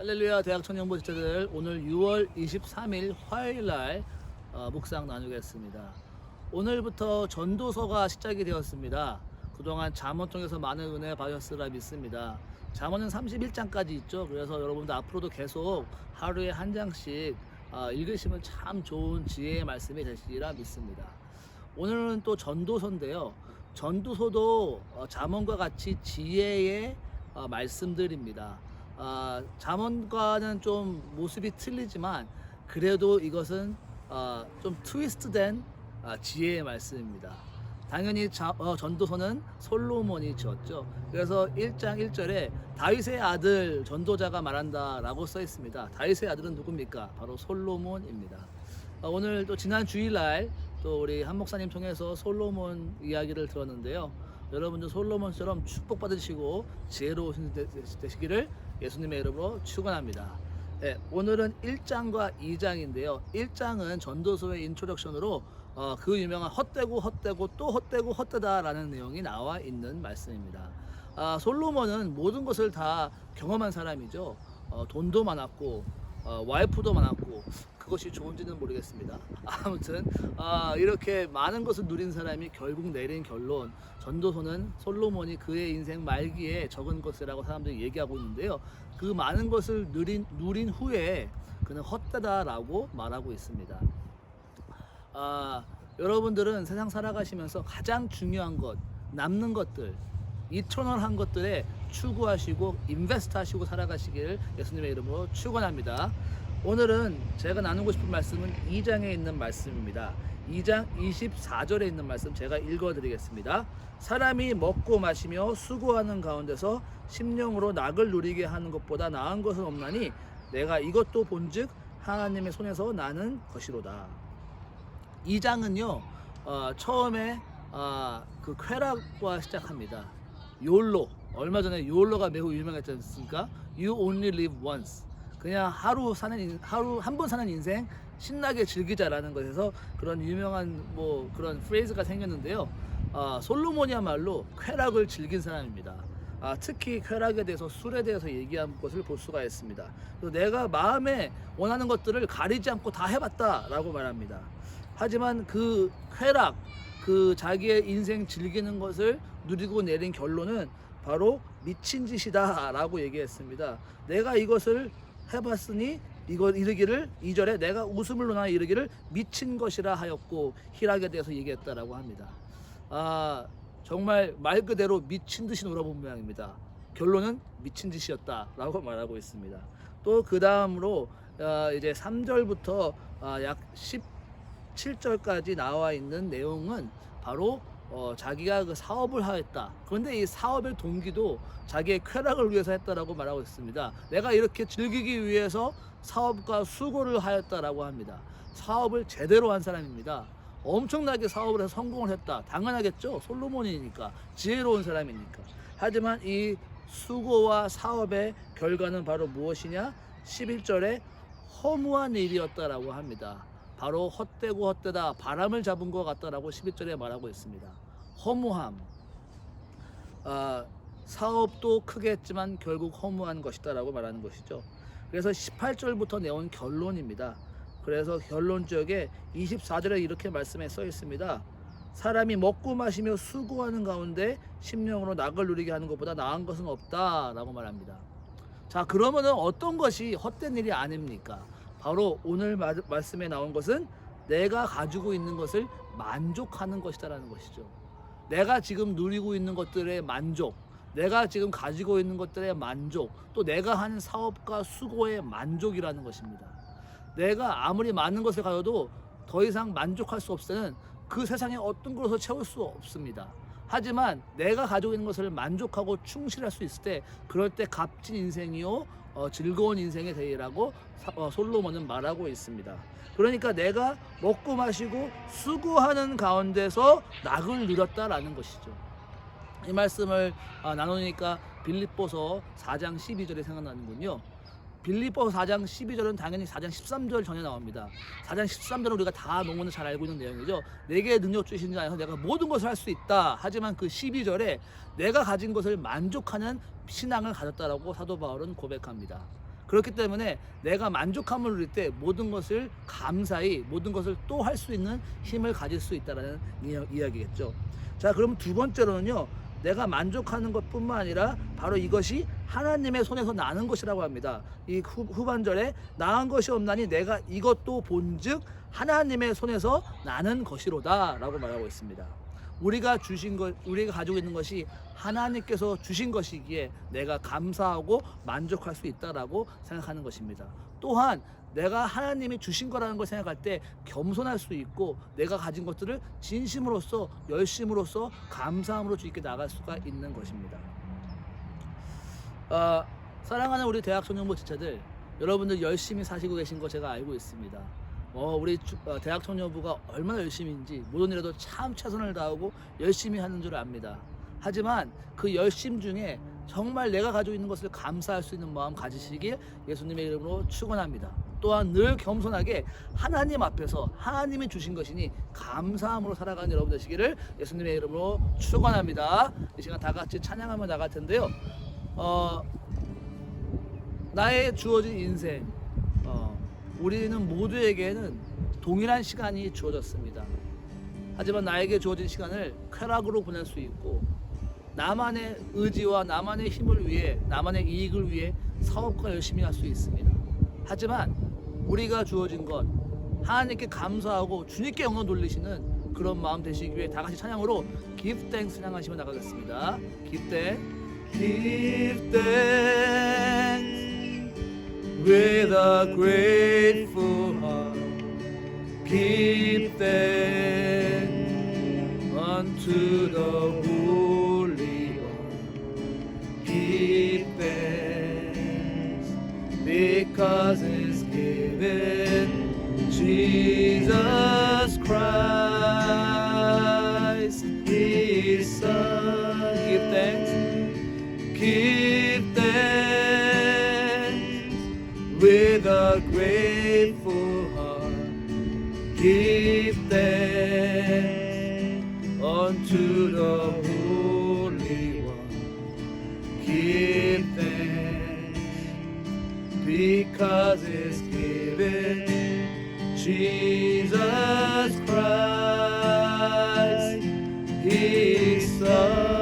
할렐루야 대학 청년부 지체들 오늘 6월 23일 화요일 날 어, 묵상 나누겠습니다. 오늘부터 전도서가 시작이 되었습니다. 그동안 잠언 통해서 많은 은혜 받으셨으라 믿습니다. 잠언은 31장까지 있죠. 그래서 여러분들 앞으로도 계속 하루에 한 장씩 어, 읽으시면 참 좋은 지혜의 말씀이 되시리라 믿습니다. 오늘은 또 전도서인데요. 전도서도 어, 잠언과 같이 지혜의 어, 말씀들입니다. 아, 잠언과는 좀 모습이 틀리지만 그래도 이것은 아, 좀 트위스트된 아, 지혜의 말씀입니다. 당연히 자- 어, 전도서는 솔로몬이 지었죠. 그래서 1장 1절에 다윗의 아들 전도자가 말한다라고 써 있습니다. 다윗의 아들은 누굽니까? 바로 솔로몬입니다. 어, 오늘 또 지난 주일날 또 우리 한 목사님 통해서 솔로몬 이야기를 들었는데요. 여러분도 솔로몬처럼 축복받으시고 지혜로우신 데- 되시기를 예수님의 이름으로 축원합니다. 네, 오늘은 1장과 2장인데요. 1장은 전도서의 인트로덕션으로 어, 그 유명한 헛되고 헛되고 또 헛되고 헛되다라는 내용이 나와 있는 말씀입니다. 아, 솔로몬은 모든 것을 다 경험한 사람이죠. 어, 돈도 많았고 어, 와이프도 많았고 그것이 좋은지는 모르겠습니다. 아무튼 아, 이렇게 많은 것을 누린 사람이 결국 내린 결론 전도서는 솔로몬이 그의 인생 말기에 적은 것이라고 사람들이 얘기하고 있는데요. 그 많은 것을 누린, 누린 후에 그는 헛되다라고 말하고 있습니다. 아, 여러분들은 세상 살아가시면서 가장 중요한 것, 남는 것들, 이터널한 것들에 추구하시고 인베스트 하시고 살아가시길 예수님의 이름으로 축원합니다. 오늘은 제가 나누고 싶은 말씀은 2장에 있는 말씀입니다. 2장 24절에 있는 말씀 제가 읽어 드리겠습니다. 사람이 먹고 마시며 수고하는 가운데서 심령으로 낙을 누리게 하는 것보다 나은 것은 없나니 내가 이것도 본즉 하나님의 손에서 나는 것이로다. 2장은요 어, 처음에 어, 그 쾌락과 시작합니다. 욜로 얼마 전에 욜로가 매우 유명했지 않습니까? You only live once. 그냥 하루 사는 인- 하루 한 번 사는 인생 신나게 즐기자라는 것에서 그런 유명한 뭐 그런 프레이즈가 생겼는데요. 아, 솔로몬이야말로 쾌락을 즐긴 사람입니다. 아, 특히 쾌락에 대해서 술에 대해서 얘기한 것을 볼 수가 있습니다. 내가 마음에 원하는 것들을 가리지 않고 다 해봤다라고 말합니다. 하지만 그 쾌락, 그 자기의 인생 즐기는 것을 누리고 내린 결론은 바로 미친 짓이다 라고 얘기했습니다. 내가 이것을 해봤으니 이거 이르기를 이절에 내가 웃음을 논하 이르기를 미친 것이라 하였고 희락에 대해서 얘기했다라고 합니다. 아 정말 말 그대로 미친 듯이 놀아본 모양입니다. 결론은 미친 짓이었다라고 말하고 있습니다. 또 그 다음으로 어, 이제 3절부터 약 17절까지 나와 있는 내용은 바로 어, 자기가 그 사업을 하였다. 그런데 이 사업의 동기도 자기의 쾌락을 위해서 했다라고 말하고 있습니다. 내가 이렇게 즐기기 위해서 사업과 수고를 하였다라고 합니다. 사업을 제대로 한 사람입니다. 엄청나게 사업을 해서 성공을 했다. 당연하겠죠. 솔로몬이니까 지혜로운 사람이니까. 하지만 이 수고와 사업의 결과는 바로 무엇이냐? 11절에 허무한 일이었다라고 합니다. 바로 헛되고 헛되다 바람을 잡은 것 같다라고 11절에 말하고 있습니다. 허무함. 아, 사업도 크게 했지만 결국 허무한 것이다라고 말하는 것이죠. 그래서 18절부터 내온 결론입니다. 그래서 결론 지역에 24절에 이렇게 말씀에 써 있습니다. 사람이 먹고 마시며 수고하는 가운데 심령으로 낙을 누리게 하는 것보다 나은 것은 없다라고 말합니다. 자, 그러면은 어떤 것이 헛된 일이 아닙니까? 바로 오늘 마- 말씀에 나온 것은 내가 가지고 있는 것을 만족하는 것이다라는 것이죠. 내가 지금 누리고 있는 것들의 만족, 내가 지금 가지고 있는 것들의 만족, 또 내가 하는 사업과 수고의 만족이라는 것입니다. 내가 아무리 많은 것을 가져도 더 이상 만족할 수 때는 그 세상에 어떤 것으로 채울 수 없습니다. 하지만 내가 가지고 있는 것을 만족하고 충실할 수 있을 때 그럴 때 값진 인생이요 어, 즐거운 인생이 되리라고 사- 어, 솔로몬은 말하고 있습니다. 그러니까 내가 먹고 마시고 수고하는 가운데서 낙을 누렸다라는 것이죠. 이 말씀을 아, 나누니까 빌립보서 4장 12절이 생각나는군요. 빌립보 4장 12절은 당연히 4장 13절 전에 나옵니다. 4장 13절은 우리가 다 농문을 잘 알고 있는 내용이죠. 내게 능력 주신 자 안에서 내가 모든 것을 할 수 있다. 하지만 그 12절에 내가 가진 것을 만족하는 신앙을 가졌다라고 사도 바울은 고백합니다. 그렇기 때문에 내가 만족함을 누릴 때 모든 것을 감사히 모든 것을 또 할 수 있는 힘을 가질 수 있다라는 이야- 이야기겠죠. 자, 그럼 두 번째로는요. 내가 만족하는 것뿐만 아니라 바로 이것이 하나님의 손에서 나는 것이라고 합니다. 이 후, 후반절에 나은 것이 없나니 내가 이것도 본즉 하나님의 손에서 나는 것이로다라고 말하고 있습니다. 우리가 주신 것, 우리가 가지고 있는 것이 하나님께서 주신 것이기에 내가 감사하고 만족할 수 있다라고 생각하는 것입니다. 또한 내가 하나님이 주신 거라는 걸 생각할 때 겸손할 수 있고 내가 가진 것들을 진심으로써 열심으로써 감사함으로 주님께 나갈 수가 있는 것입니다. 어, 사랑하는 우리 대학 청년부 지체들 여러분들 열심히 사시고 계신 거 제가 알고 있습니다. 어, 우리 주- 어, 대학 청년부가 얼마나 열심인지 모든 일에도 참 최선을 다하고 열심히 하는 줄 압니다. 하지만 그 열심 중에 정말 내가 가지고 있는 것을 감사할 수 있는 마음 가지시길 예수님의 이름으로 축원합니다. 또한 늘 겸손하게 하나님 앞에서 하나님이 주신 것이니 감사함으로 살아가는 여러분 되시기를 예수님의 이름으로 축원합니다. 이 시간 다 같이 찬양하며 나갈 텐데요. 어, 나의 주어진 인생, 어, 우리는 모두에게는 동일한 시간이 주어졌습니다. 하지만 나에게 주어진 시간을 쾌락으로 보낼 수 있고 나만의 의지와 나만의 힘을 위해 나만의 이익을 위해 사업과 열심히 할 수 있습니다. 하지만 우리가 주어진 것 하나님께 감사하고 주님께 영광 돌리시는 그런 마음 되시기 위해 다 같이 찬양으로 Give Thanks 찬양하시며 나가겠습니다. Give Thanks, Give Thanks with a grateful heart. Give thanks because it's given Jesus Christ, His Son.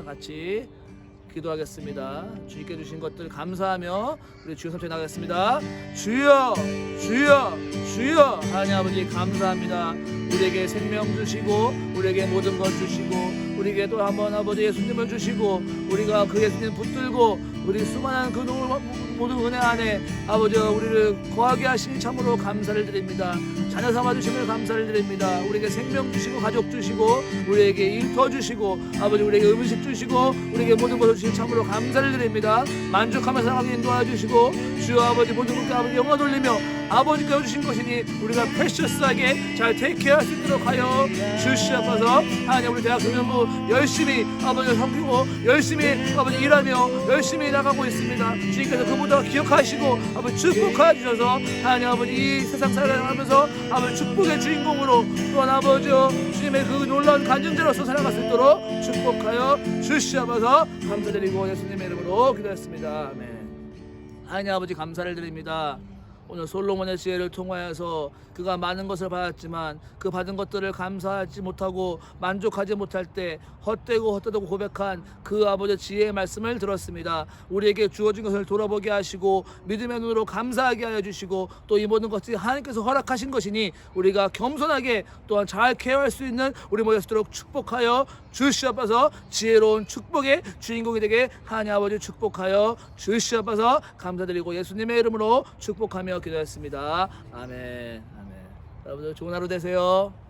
같이 기도하겠습니다. 주님께 주신 것들 감사하며 우리 주여 삼촌 나가겠습니다. 주여, 주여, 주여 하나님 아버지 감사합니다. 우리에게 생명 주시고 우리에게 모든 것 주시고 우리에게 또 한번 아버지 예수님을 주시고 우리가 그 예수님 붙들고 우리 수많은 그 모든 은혜 안에 아버지 우리를 거하게 하시니 참으로 감사를 드립니다. 자녀 삼아 주심을 감사를 드립니다. 우리에게 생명 주시고 가족 주시고 우리에게 일터 주시고 아버지 우리에게 음식 주시고 우리에게 모든 것을 주시니 참으로 감사를 드립니다. 만족하며 살아가게 인도하여 주시고 주여 아버지 모든 것께 아버지 영광 돌리며 아버지께서 주신 것이니 우리가 프레셔스하게 잘 테이크할 수 있도록 하여 주시옵소서. 하나님 우리 대학 교년부 열심히 아버지 섬기고 열심히 아버지 일하며 열심히 나가고 있습니다. 주님께서 그보다 기억하시고 아버지 축복하여 주셔서 하나님 아버지 이 세상 살아가면서 아버지 축복의 주인공으로 또한 아버지 주님의 그 놀라운 간증자로서 살아갈 수 있도록 축복하여 주시옵소서. 감사드리고 예수님의 이름으로 기도했습니다. 아멘. 하나님 아버지 감사를 드립니다. 오늘 솔로몬의 지혜를 통하여서 그가 많은 것을 받았지만 그 받은 것들을 감사하지 못하고 만족하지 못할 때 헛되고 헛되다고 고백한 그 아버지의 지혜의 말씀을 들었습니다. 우리에게 주어진 것을 돌아보게 하시고 믿음의 눈으로 감사하게 하여 주시고 또 이 모든 것들이 하나님께서 허락하신 것이니 우리가 겸손하게 또한 잘 케어할 수 있는 우리 모였도록 축복하여 주시옵소서 지혜로운 축복의 주인공이 되게 하나님 아버지 축복하여 주시옵소서 감사드리고 예수님의 이름으로 축복하며 기도했습니다. 아멘. 아멘. 여러분들 좋은 하루 되세요.